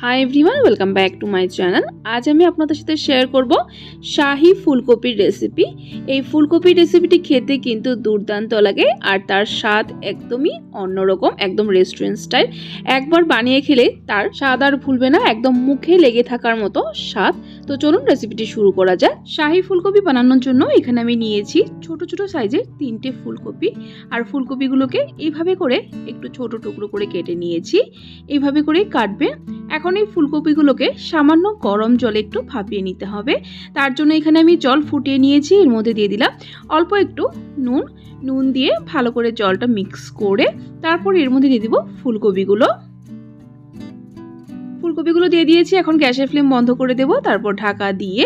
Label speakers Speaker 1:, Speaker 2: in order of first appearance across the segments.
Speaker 1: Hi everyone welcome back to my channel আজ আমি আপনাদের সাথে শেয়ার করব শাহি ফুলকপির রেসিপি এই ফুলকপির রেসিপিটি খেতে কিন্তু দুর্দান্ত লাগে আর তার স্বাদ একদমই অন্যরকম, একদম রেস্টুরেন্ট স্টাইল একবার বানিয়ে খেলে তার স্বাদ আর ভুলবে না, একদম মুখে লেগে থাকার মতো স্বাদ তো চলুন রেসিপিটি শুরু করা যায় শাহি ফুলকপি বানানোর জন্য এখানে আমি নিয়েছি ছোট ছোট সাইজের তিনটে ফুলকপি। আর ফুলকপিগুলোকে এইভাবে করে একটু ছোট টুকরো করে কেটে নিয়েছি। এইভাবে করেই কাটবে। এখন এই ফুলকপিগুলোকে সামান্য গরম জলে একটু ভাপিয়ে নিতে হবে। তার জন্য এখানে আমি জল ফুটিয়ে নিয়েছি। এর মধ্যে দিয়ে দিলাম অল্প একটু নুন। নুন দিয়ে ভালো করে জলটা মিক্স করে তারপর এর মধ্যে দিয়ে দিব ফুলকপিগুলো। ফুলকপিগুলো দিয়ে দিয়েছি, এখন গ্যাসের ফ্লেম বন্ধ করে দেব, তারপর ঢাকা দিয়ে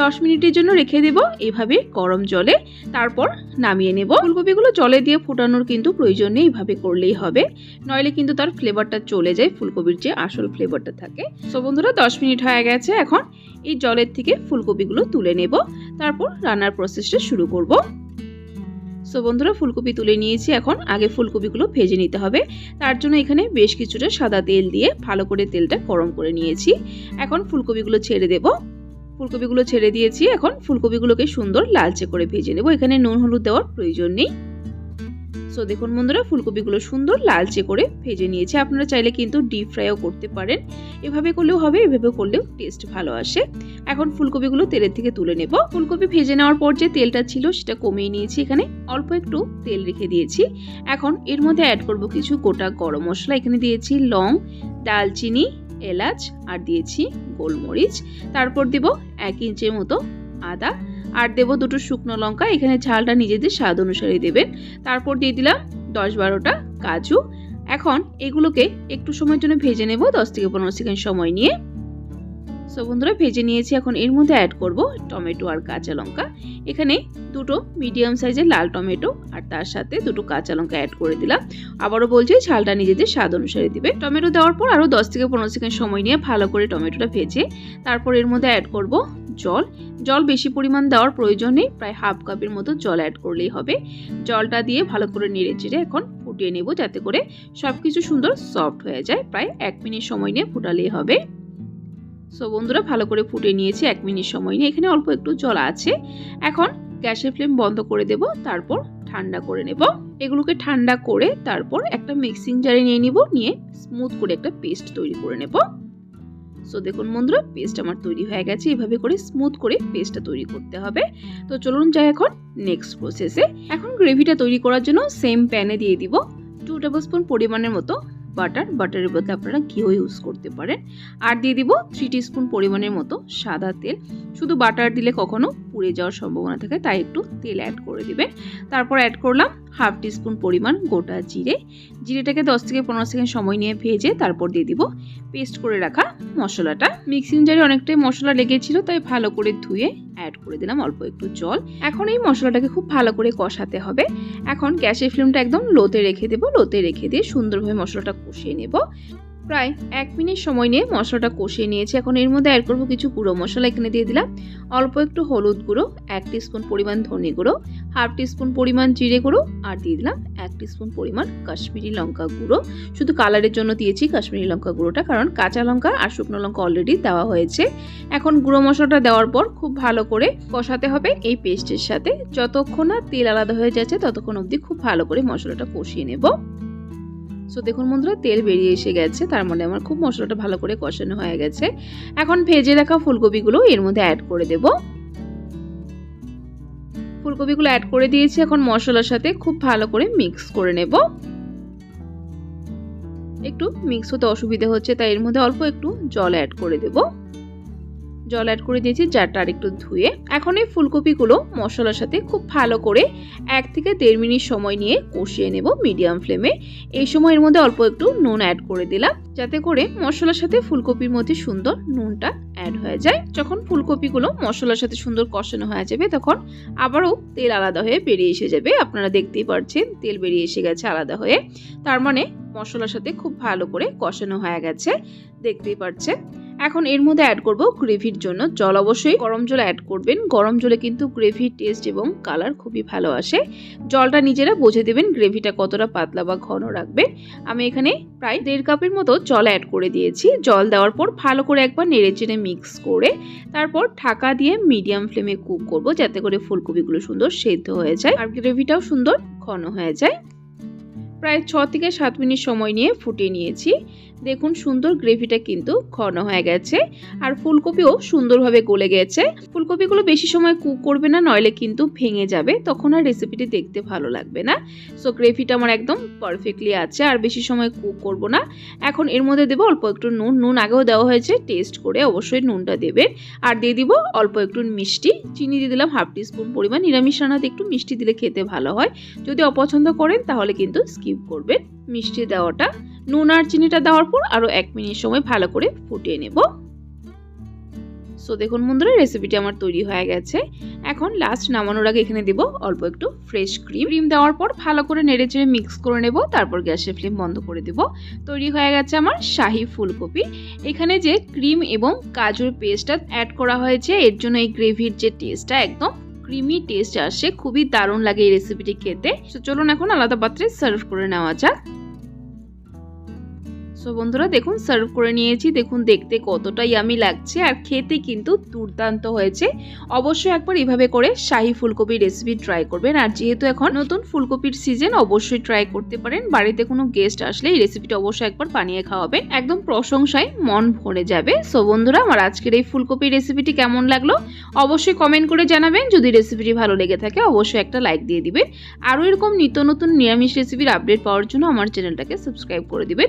Speaker 1: 10 মিনিটের জন্য রেখে দেব এভাবে গরম জলে, তারপর নামিয়ে নেব। ফুলকপিগুলো জলে দিয়ে ফোটানোর কিন্তু প্রয়োজন নেই এইভাবে করলেই হবে, নইলে কিন্তু তার ফ্লেভারটা চলে যায়, ফুলকপির যে আসল ফ্লেভারটা থাকে। সো বন্ধুরা 10 মিনিট হয়ে গেছে, এখন এই জলের থেকে ফুলকপিগুলো তুলে নেব, তারপর রান্নার প্রসেসটা শুরু করব। সো বন্ধুরা ফুলকপি তুলে নিয়েছি এখন। আগে ফুলকপিগুলো ভেজে নিতে হবে। তার জন্য এখানে বেশ কিছুটা সাদা তেল দিয়ে ভালো করে তেলটা গরম করে নিয়েছি। এখন ফুলকপিগুলো ছেড়ে দেব। ফুলকপিগুলো ছেড়ে দিয়েছি। এখন ফুলকপিগুলোকে সুন্দর লালচে করে ভেজে নেব। এখানে নুন, হলুদ দেওয়ার প্রয়োজন নেই। সো দেখুন বন্ধুরা, ফুলকপিগুলো সুন্দর লালচে করে ভেজে নিয়েছে। আপনারা চাইলে কিন্তু ডিপ ফ্রাইও করতে পারেন। এভাবে করলেও হবে, এভাবে করলেও টেস্ট ভালো আসে। এখন ফুলকপিগুলো তেলের থেকে তুলে নেব। ফুলকপি ভেজে নেওয়ার পর যে তেলটা ছিল, সেটা কমিয়ে নিয়েছি এখানে। অল্প একটু তেল রেখে দিয়েছি। এখন এর মধ্যে অ্যাড করব কিছু গোটা গরম মশলা। এখানে দিয়েছি লং, দালচিনি, এলাচ, আর দিয়েছি গোলমরিচ। তারপর দেব এক ইঞ্চের মতো আদা। আর দেবো দুটো শুকনো লঙ্কা, এখানে ঝালটা নিজেদের স্বাদ অনুসারে দেবেন। তারপর দিয়ে দিলাম দশ বারোটা কাজু। এখন এগুলোকে একটু সময়ের জন্য ভেজে নেব, দশ থেকে পনেরো সেকেন্ড সময় নিয়ে। সো বন্ধুরা, ভেজে নিয়েছি, এখন এর মধ্যে অ্যাড করব টমেটো আর কাঁচা লঙ্কা। এখানে দুটো মিডিয়াম সাইজের লাল টমেটো আর তার সাথে দুটো কাঁচা লঙ্কা অ্যাড করে দিলাম। আবারও বলছি, ঝালটা নিজেদের স্বাদ অনুসারে দিবে। টমেটো দেওয়ার পর আরও দশ থেকে পনেরো সেকেন্ড সময় নিয়ে ভালো করে টমেটোটা ভেজে তারপর এর মধ্যে অ্যাড করব জল। জল বেশি পরিমাণ দেওয়ার প্রয়োজন নেই প্রায় হাফ কাপের মতো জল অ্যাড করলেই হবে। জলটা দিয়ে ভালো করে নেড়ে চেড়ে এখন ফুটিয়ে নেব যাতে করে সব কিছু সুন্দর সফট হয়ে যায়। প্রায় এক মিনিট সময় নিয়ে ফুটালেই হবে। সো বন্ধুরা, ভালো করে ফুটে নিয়েছি, এক মিনিট সময় নিয়ে। এখানে অল্প একটু জল আছে। এখন গ্যাসের ফ্লেম বন্ধ করে দেব, তারপর ঠান্ডা করে নেব। এগুলোকে ঠান্ডা করে তারপর একটা মিক্সিং জারে নিয়ে নিব, নিয়ে স্মুথ করে একটা পেস্ট তৈরি করে নেব। সো দেখুন বন্ধুরা পেস্ট আমার তৈরি হয়ে গেছে। এভাবে করে স্মুথ করে পেস্টটা তৈরি করতে হবে। তো চলুন যাই এখন নেক্সট প্রসেসে এখন গ্রেভিটা তৈরি করার জন্য সেম প্যানে দিয়ে দিব। টু টেবিল স্পুন পরিমাণের মতো বাটার বাটারের বদলে আপনারা ঘিও ইউজ করতে পারেন। আর দিয়ে দিব থ্রি স্পুন পরিমাণের মতো সাদা তেল। শুধু বাটার দিলে কখনো পুড়ে যাওয়ার সম্ভাবনা থাকে, তাই একটু তেল অ্যাড করে দিবেন। তারপর অ্যাড করলাম হাফ টিস্পুন পরিমাণ গোটা জিরে। জিরেটাকে দশ থেকে পনেরো সেকেন্ড সময় নিয়ে ভেজে তারপর দিয়ে দিব পেস্ট করে রাখা মশলাটা। মিক্সিং জারে অনেকটাই মশলা লেগেছিল, তাই ভালো করে ধুয়ে অ্যাড করে দিলাম অল্প একটু জল। এখন এই মশলাটাকে খুব ভালো করে কষাতে হবে। এখন গ্যাসের ফ্লেমটা একদম লোতে রেখে দেবো। লোতে রেখে দিয়ে সুন্দরভাবে মশলাটা কষিয়ে নেব। প্রায় এক মিনিট সময় নিয়ে মশলাটা কষিয়ে নিয়েছি। এখন এর মধ্যে অ্যাড করব কিছু গুঁড়ো। মশলা এখানে দিয়ে দিলাম। অল্প একটু হলুদ গুঁড়ো, এক স্পুন পরিমাণ ধনে গুঁড়ো, হাফ স্পুন পরিমাণ জিরে গুঁড়ো আর দিয়ে দিলাম এক স্পুন পরিমাণ কাশ্মীরি লঙ্কা গুঁড়ো। শুধু কালারের জন্য দিয়েছি কাশ্মীরি লঙ্কা গুঁড়োটা কারণ কাঁচা লঙ্কা আর শুকনো লঙ্কা অলরেডি দেওয়া হয়েছে। এখন গুঁড়ো মশলাটা দেওয়ার পর খুব ভালো করে কষাতে হবে এই পেস্টের সাথে। যতক্ষণ না তেল আলাদা হয়ে যাচ্ছে, ততক্ষণ অবধি খুব ভালো করে মশলাটা কষিয়ে নেব। সো দেখুন বন্ধুরা, তেল বেরিয়ে এসে গেছে। তার মানে আমার খুব মশলাটা ভালো করে কষানো হয়ে গেছে। এখন ভেজে রাখা ফুলকপিগুলো এর মধ্যে অ্যাড করে দেব। ফুলকপিগুলো অ্যাড করে দিয়েছি। এখন মশলার সাথে খুব ভালো করে মিক্স করে নেব। একটু মিক্স হতে অসুবিধা হচ্ছে, তাই এর মধ্যে অল্প একটু জল অ্যাড করে দেব। জল অ্যাড করে দিয়েছি, জারটা আর একটু ধুয়ে। এখন এই ফুলকপিগুলো মশলার সাথে খুব ভালো করে এক থেকে দেড় মিনিট সময় নিয়ে কষিয়ে নেব মিডিয়াম ফ্লেমে এই সময় এর মধ্যে অল্প একটু নুন অ্যাড করে দিলাম, যাতে করে মশলার সাথে ফুলকপির মধ্যে সুন্দর নুনটা অ্যাড হয়ে যায়। যখন ফুলকপিগুলো মশলার সাথে সুন্দর কষানো হয়ে যাবে, তখন আবারও তেল আলাদা হয়ে বেরিয়ে এসে যাবে। আপনারা দেখতেই পাচ্ছেন তেল বেরিয়ে এসে গেছে আলাদা হয়ে। তার মানে মশলার সাথে খুব ভালো করে কষানো হয়ে গেছে। দেখতেই পাচ্ছেন এখন এর মধ্যে অ্যাড করব গ্রেভির জন্য। জল অবশ্যই গরম জল অ্যাড করবেন। গরম জলে কিন্তু গ্রেভির টেস্ট এবং কালার খুবই ভালো আসে। জলটা নিজেরা বুঝে দেবেন গ্রেভিটা কতটা পাতলা বা ঘন রাখবেন আমি এখানে প্রায় দেড় কাপের মতো জল অ্যাড করে দিয়েছি। জল দেওয়ার পর ভালো করে একবার নেড়ে চেড়ে মিক্স করে তারপর ঢাকা দিয়ে মিডিয়াম ফ্লেমে কুক করব। যাতে করে ফুলকপিগুলো সুন্দর সেদ্ধ হয়ে যায় আর গ্রেভিটাও সুন্দর ঘন হয়ে যায়। প্রায় ছ থেকে সাত মিনিট সময় নিয়ে ফুটিয়ে নিয়েছি। দেখুন সুন্দর গ্রেভিটা কিন্তু ঘন হয়ে গেছে আর ফুলকপিও সুন্দরভাবে গলে গেছে। ফুলকপিগুলো বেশি সময় কুক করবে না, নইলে কিন্তু ভেঙে যাবে, তখন আর রেসিপিটি দেখতে ভালো লাগবে না। সো গ্রেভিটা আমার একদম পারফেক্টলি আছে, আর বেশি সময় কুক করব না। এখন এর মধ্যে দেবো অল্প একটু নুন। নুন আগেও দেওয়া হয়েছে টেস্ট করে অবশ্যই নুনটা দেবেন। আর দিয়ে দিব অল্প একটু মিষ্টি। চিনি দিয়ে দিলাম হাফ টিস্পুন পরিমাণ। নিরামিষ রান্নাতে একটু মিষ্টি দিলে খেতে ভালো হয়। যদি অপছন্দ করেন তাহলে কিন্তু স্কিপ করবেন মিষ্টি দেওয়াটা, নুন আর চিনিটা দেওয়ার পর আরও এক মিনিট সময় ভালো করে ফুটিয়ে নেব। সো দেখুন বন্ধুরা রেসিপিটি আমার তৈরি হয়ে গেছে। এখন লাস্ট নামানোর আগে এখানে দেব অল্প একটু ফ্রেশ ক্রিম ক্রিম দেওয়ার পর ভালো করে নেড়ে চেড়ে মিক্স করে নেব, তারপর গ্যাসের ফ্লেম বন্ধ করে দেব। তৈরি হয়ে গেছে আমার শাহি ফুলকপি। এখানে যে ক্রিম এবং কাজুর পেস্টটা অ্যাড করা হয়েছে, এর জন্য এই গ্রেভির যে টেস্টটা একদম ক্রিমি টেস্ট আসে, খুবই দারুণ লাগে এই রেসিপিটি খেতে। তো চলুন এখন আলাদা পাত্রে সার্ভ করে নেওয়া যাক। সো বন্ধুরা, দেখুন সার্ভ করে নিয়েছি। দেখুন, দেখতে কতটাই আমি লাগছে আর খেতে কিন্তু দুর্দান্ত হয়েছে। অবশ্যই একবার এভাবে করে শাহি ফুলকপির রেসিপি ট্রাই করবেন। আর যেহেতু এখন নতুন ফুলকপির সিজন অবশ্যই ট্রাই করতে পারেন। বাড়িতে কোনো গেস্ট আসলে এই রেসিপিটা অবশ্যই একবার বানিয়ে খাওয়াবেন। একদম প্রশংসায় মন ভরে যাবে। সো বন্ধুরা, আমার আজকের এই ফুলকপির রেসিপিটি কেমন লাগল? অবশ্যই কমেন্ট করে জানাবেন। যদি রেসিপিটি ভালো লেগে থাকে, অবশ্যই একটা লাইক দিয়ে দিবেন। আরও এরকম নিত্য নতুন নিরামিষ রেসিপির আপডেট পাওয়ার জন্য আমার চ্যানেলটাকে সাবস্ক্রাইব করে দিবেন।